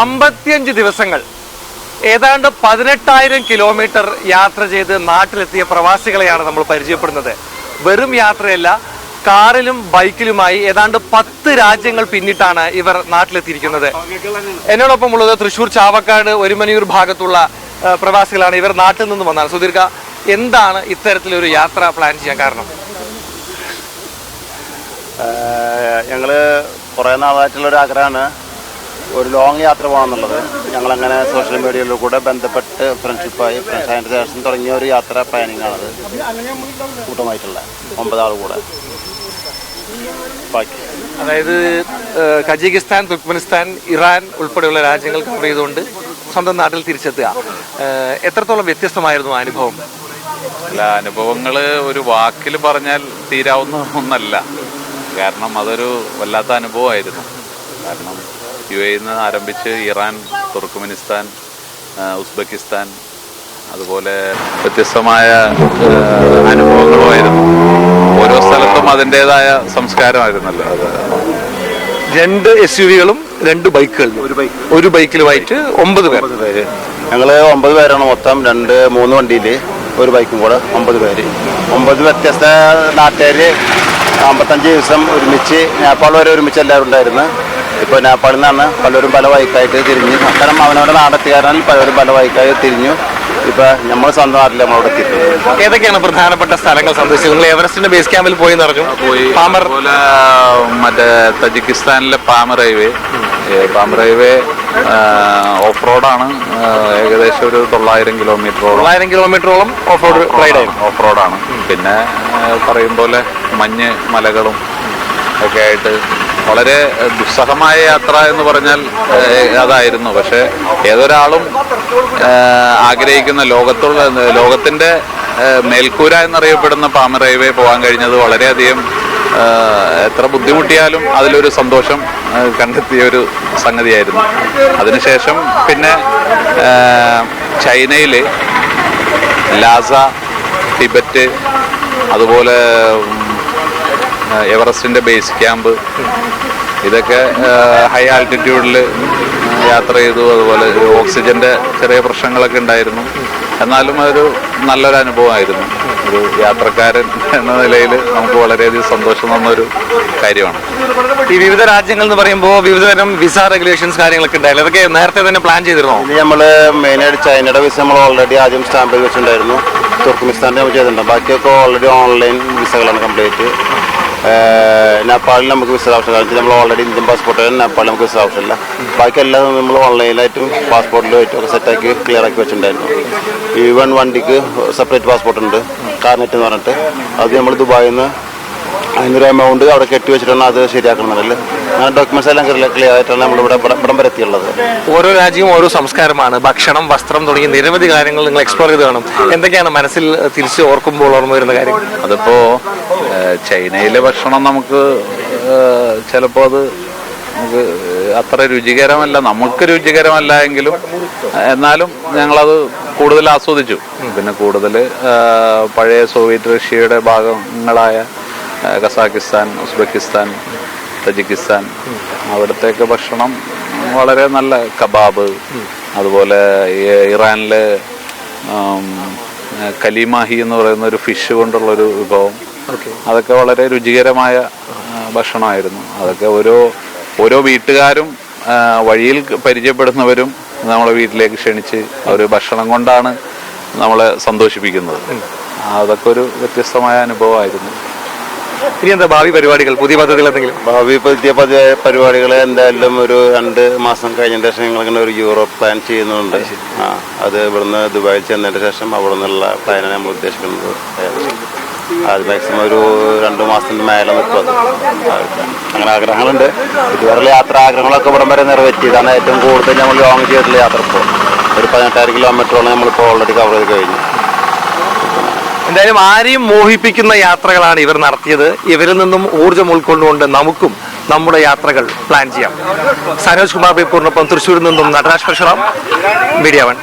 അമ്പത്തിയഞ്ച് ദിവസങ്ങൾ. ഏതാണ്ട് പതിനെട്ടായിരം കിലോമീറ്റർ യാത്ര ചെയ്ത് നാട്ടിലെത്തിയ പ്രവാസികളെയാണ് നമ്മൾ പരിചയപ്പെടുന്നത്. വെറും യാത്രയല്ല കാറിലും ബൈക്കിലുമായി ഏതാണ്ട് പത്ത് രാജ്യങ്ങൾ പിന്നിട്ടാണ് ഇവർ നാട്ടിലെത്തിയിരിക്കുന്നത്. എന്നോടൊപ്പം ഉള്ളത് തൃശൂർ ചാവക്കാട് ഒരുമനിയൂർ ഭാഗത്തുള്ള പ്രവാസികളാണ് ഇവർ നാട്ടിൽ നിന്ന് വന്നാണ്. സുദീർഘ എന്താണ് ഇത്തരത്തിലൊരു യാത്ര പ്ലാൻ ചെയ്യാൻ കാരണം? ഞങ്ങൾ കുറേ നാളായിട്ടുള്ളൊരു ആഗ്രഹമാണ്. ഒരു ലോങ് യാത്ര പോകാന്നുള്ളത് ഞങ്ങളങ്ങനെ സോഷ്യൽ മീഡിയയിലൂടെ കൂടെ ബന്ധപ്പെട്ട് ഫ്രണ്ട്ഷിപ്പായി ഫ്രണ്ട്സ് അതിന്റെ ശേഷം തുടങ്ങിയ ഒരു യാത്ര പ്ലാനിങ് ആണത്. കൂട്ടമായിട്ടുള്ള ഒമ്പതാൾ കൂടെ. ബാക്കി. അതായത് കജകിസ്ഥാൻ തുർക്ക്മെനിസ്ഥാൻ ഇറാൻ ഉൾപ്പെടെയുള്ള രാജ്യങ്ങൾ കവർ ചെയ്തുകൊണ്ട് സ്വന്തം നാട്ടിൽ തിരിച്ചെത്തുക. എത്രത്തോളം വ്യത്യസ്തമായിരുന്നു ആ അനുഭവം? അല്ല അനുഭവങ്ങൾ ഒരു വാക്കിൽ പറഞ്ഞാൽ തീരാവുന്ന ഒന്നല്ല. കാരണം അതൊരു വല്ലാത്ത അനുഭവമായിരുന്നു. കാരണം യു എയിൽ നിന്ന് ആരംഭിച്ച് ഇറാൻ തുർക്കുമിനിസ്ഥാൻ ഉസ്ബെക്കിസ്ഥാൻ അതുപോലെ വ്യത്യസ്തമായ അനുഭവങ്ങളുമായിരുന്നു. ഓരോ സ്ഥലത്തും അതിന്റെതായ സംസ്കാരമായിരുന്നല്ലോ. അത് രണ്ട് എസ് യു വികളും രണ്ട് ബൈക്കുകളും. ഒരു ബൈക്ക്. ഒരു ബൈക്കിലുമായിട്ട് ഒമ്പത് പേർ. ഒമ്പത് പേര്. ഞങ്ങൾ ഒമ്പത് പേരാണ് മൊത്തം. രണ്ട് മൂന്ന് വണ്ടിയിൽ ഒരു ബൈക്കും കൂടെ ഒമ്പത് പേര്. ഒമ്പത് വ്യത്യസ്ത നാട്ടുകാർ അമ്പത്തഞ്ച് ദിവസം ഒരുമിച്ച് നേപ്പാൾ വരെ ഒരുമിച്ച് എല്ലാവരും ഉണ്ടായിരുന്നു. ഇപ്പോൾ നേപ്പാളിൽ നിന്നാണ് പലരും പല ബൈക്കായിട്ട് തിരിഞ്ഞ്. കാരണം അവനവരുടെ നാടെത്തിക്കാരനാൽ പലരും പല ബൈക്കായി തിരിഞ്ഞു. ഇപ്പോൾ നമ്മൾ സ്വന്തം നാട്ടിൽ നമ്മളവിടെ എത്തിയിട്ടുണ്ട്. ഏതൊക്കെയാണ് പ്രധാനപ്പെട്ട സ്ഥലങ്ങൾ സന്ദർശിച്ചത്? നിങ്ങൾ എവറസ്റ്റിന്റെ ബേസ് ക്യാമ്പിൽ പോയി നിറഞ്ഞു പോയി. പാമർ മറ്റേ തജിക്കിസ്ഥാനിലെ Pamir highway. Pamir highway off റോഡാണ് ഏകദേശം ഒരു തൊള്ളായിരം കിലോമീറ്ററോളം. തൊള്ളായിരം കിലോമീറ്ററോളം ഓഫ് റോഡ് റൈഡ് ആയിരുന്നു. ഓഫ് റോഡാണ് പിന്നെ പറയും പോലെ മഞ്ഞ് മലകളും ഒക്കെ ആയിട്ട് വളരെ ദുസ്സഹമായ യാത്ര എന്ന് പറഞ്ഞാൽ അതായിരുന്നു. പക്ഷെ ഏതൊരാളും ആഗ്രഹിക്കുന്ന ലോകത്തുള്ള ലോകത്തിന്റെ ആ, മേൽക്കൂര എന്നറിയപ്പെടുന്ന പാമ ഹൈവേ പോകാൻ കഴിഞ്ഞത് വളരെയധികം എത്ര ബുദ്ധിമുട്ടിയാലും അതിലൊരു സന്തോഷം കണ്ടെത്തിയ ഒരു സംഗതിയായിരുന്നു. അതിനുശേഷം പിന്നെ ചൈനയിൽ ലാസ ടിബറ്റ് അതുപോലെ എവറസ്റ്റിന്റെ ബേസ് ക്യാമ്പ് ഇതൊക്കെ ഹൈ ആൾട്ടിറ്റ്യൂഡിൽ യാത്ര ചെയ്തു. അതുപോലെ ഓക്സിജന്റെ ചെറിയ പ്രശ്നങ്ങളൊക്കെ ഉണ്ടായിരുന്നു. എന്നാലും അതൊരു നല്ലൊരു അനുഭവമായിരുന്നു. ഒരു യാത്രക്കാരൻ എന്ന നിലയിൽ നമുക്ക് വളരെയധികം സന്തോഷം തന്നൊരു കാര്യമാണ്. ഈ വിവിധ രാജ്യങ്ങൾ എന്ന് പറയുമ്പോൾ വിവിധതരം വിസ റെഗുലേഷൻസ് കാര്യങ്ങളൊക്കെ ഉണ്ടായില്ല? അതൊക്കെ നേരത്തെ തന്നെ പ്ലാൻ ചെയ്തിരുന്നോ? ഇനി നമ്മൾ മെയിനായിട്ട് ചൈനയുടെ വിസ നമ്മൾ ഓൾറെഡി ആദ്യം സ്റ്റാമ്പ് ചെയ്ത് വെച്ചിട്ടുണ്ടായിരുന്നു. തുർക്കുമിസ്ഥാന്റെ നമ്മൾ ചെയ്തിട്ടുണ്ട്. ബാക്കിയൊക്കെ ഓൾറെഡി ഓൺലൈൻ വിസകളാണ് കംപ്ലീറ്റ് നേപ്പാളിൽ നമുക്ക് വിസ ആവശ്യമില്ല നമ്മൾ ഓൾറെഡി ഇന്ത്യൻ പാസ്പോർട്ട് നേപ്പാളിൽ നമുക്ക് വിസ ആവശ്യമില്ല ബാക്കി എല്ലാം നമ്മൾ ഓൺലൈനായിട്ടും പാസ്പോർട്ടിലുമായിട്ടും ഒക്കെ സെറ്റാക്കി ക്ലിയർ ആക്കി വെച്ചിട്ടുണ്ടായിരുന്നു. ഈവൻ വണ്ടിക്ക് സെപ്പറേറ്റ് പാസ്പോർട്ട് ഉണ്ട്. കാർനെറ്റ് എന്ന് പറഞ്ഞിട്ട്. അത് നമ്മൾ ദുബായിൽ നിന്ന് അതിനൊരു എമൗണ്ട് അവിടെ കെട്ടി വെച്ചിട്ടാണ് അത് ശരിയാക്കണമെന്നല്ല അങ്ങനെ ഡോക്യുമെന്റ്സ് എല്ലാം ക്ലിയർ ആയിട്ടാണ് നമ്മൾ ഇവിടെ ഇവിടം വരെ എത്തിയുള്ളത്. ഓരോ രാജ്യവും ഓരോ സംസ്കാരമാണ്. ഭക്ഷണം വസ്ത്രം തുടങ്ങിയ നിരവധി കാര്യങ്ങൾ നിങ്ങൾ എക്സ്പ്ലോർ ചെയ്ത് കാണും. എന്തൊക്കെയാണ് മനസ്സിൽ തിരിച്ച് ഓർക്കുമ്പോൾ ഓർമ്മ വരുന്ന കാര്യം? അതിപ്പോ ചൈനയിലെ ഭക്ഷണം നമുക്ക് ചിലപ്പോൾ അത് നമുക്ക് അത്ര രുചികരമല്ല നമുക്ക് രുചികരമല്ല എങ്കിലും എന്നാലും ഞങ്ങളത് കൂടുതൽ ആസ്വദിച്ചു. പിന്നെ കൂടുതൽ പഴയ സോവിയറ്റ് റഷ്യയുടെ ഭാഗങ്ങളായ കസാക്കിസ്ഥാൻ ഉസ്ബെക്കിസ്ഥാൻ തജിക്കിസ്ഥാൻ അവിടത്തേക്ക് ഭക്ഷണം വളരെ നല്ല കബാബ് അതുപോലെ ഇറാനിലെ കലിമാഹി എന്ന് പറയുന്ന ഒരു ഫിഷ് കൊണ്ടുള്ളൊരു വിഭവം. അതൊക്കെ വളരെ രുചികരമായ ഭക്ഷണമായിരുന്നു. അതൊക്കെ ഓരോ ഓരോ വീട്ടുകാരും വഴിയിൽ പരിചയപ്പെടുന്നവരും നമ്മളെ വീട്ടിലേക്ക് ക്ഷണിച്ച് അവർ ഭക്ഷണം കൊണ്ടാണ് നമ്മളെ സന്തോഷിപ്പിക്കുന്നത്. അതൊക്കെ ഒരു വ്യത്യസ്തമായ അനുഭവമായിരുന്നു. ഇനി എന്താ ഭാവി പരിപാടികൾ? പുതിയ പദ്ധതികൾ എന്തെങ്കിലും? ഭാവി പുതിയ പുതിയ പരിപാടികൾ എന്തായാലും ഒരു രണ്ട് മാസം കഴിഞ്ഞതിന് ശേഷം ഞങ്ങളിങ്ങനെ ഒരു യൂറോപ്പ് പ്ലാൻ ചെയ്യുന്നുണ്ട്. ആ അത് ഇവിടുന്ന് ദുബായിൽ ചെന്നതിന് ശേഷം അവിടെ നിന്നുള്ള പ്ലാനാണ് നമ്മൾ ഉദ്ദേശിക്കുന്നത്. അത് മാക്സിമം ഒരു രണ്ട് മാസത്തിന് മേലെ നിൽക്കും അങ്ങനെ ആഗ്രഹങ്ങളുണ്ട്. ഇതുവരെയുള്ള യാത്ര ആഗ്രഹങ്ങളൊക്കെ ഇവിടം വരെ നിറവേറ്റി. ഇതാണ് ഏറ്റവും കൂടുതൽ നമ്മൾ ലോങ് ചെയ്തിട്ടുള്ള യാത്ര ഇപ്പോൾ. ഒരു പതിനെട്ടായിരം കിലോമീറ്ററോളം നമ്മളിപ്പോൾ ഓൾറെഡി കവർ ചെയ്ത് കഴിഞ്ഞു. എന്തായാലും ആരെയും മോഹിപ്പിക്കുന്ന യാത്രകളാണ് ഇവർ നടത്തിയത്. ഇവരിൽ നിന്നും ഊർജം ഉൾക്കൊണ്ടുകൊണ്ട് നമുക്കും നമ്മുടെ യാത്രകൾ പ്ലാൻ ചെയ്യാം. സനോജ് കുമാർ ബേപ്പൂറിനൊപ്പം തൃശ്ശൂരിൽ നിന്നും നടരാജ് പരശുറാം മീഡിയ വൺ.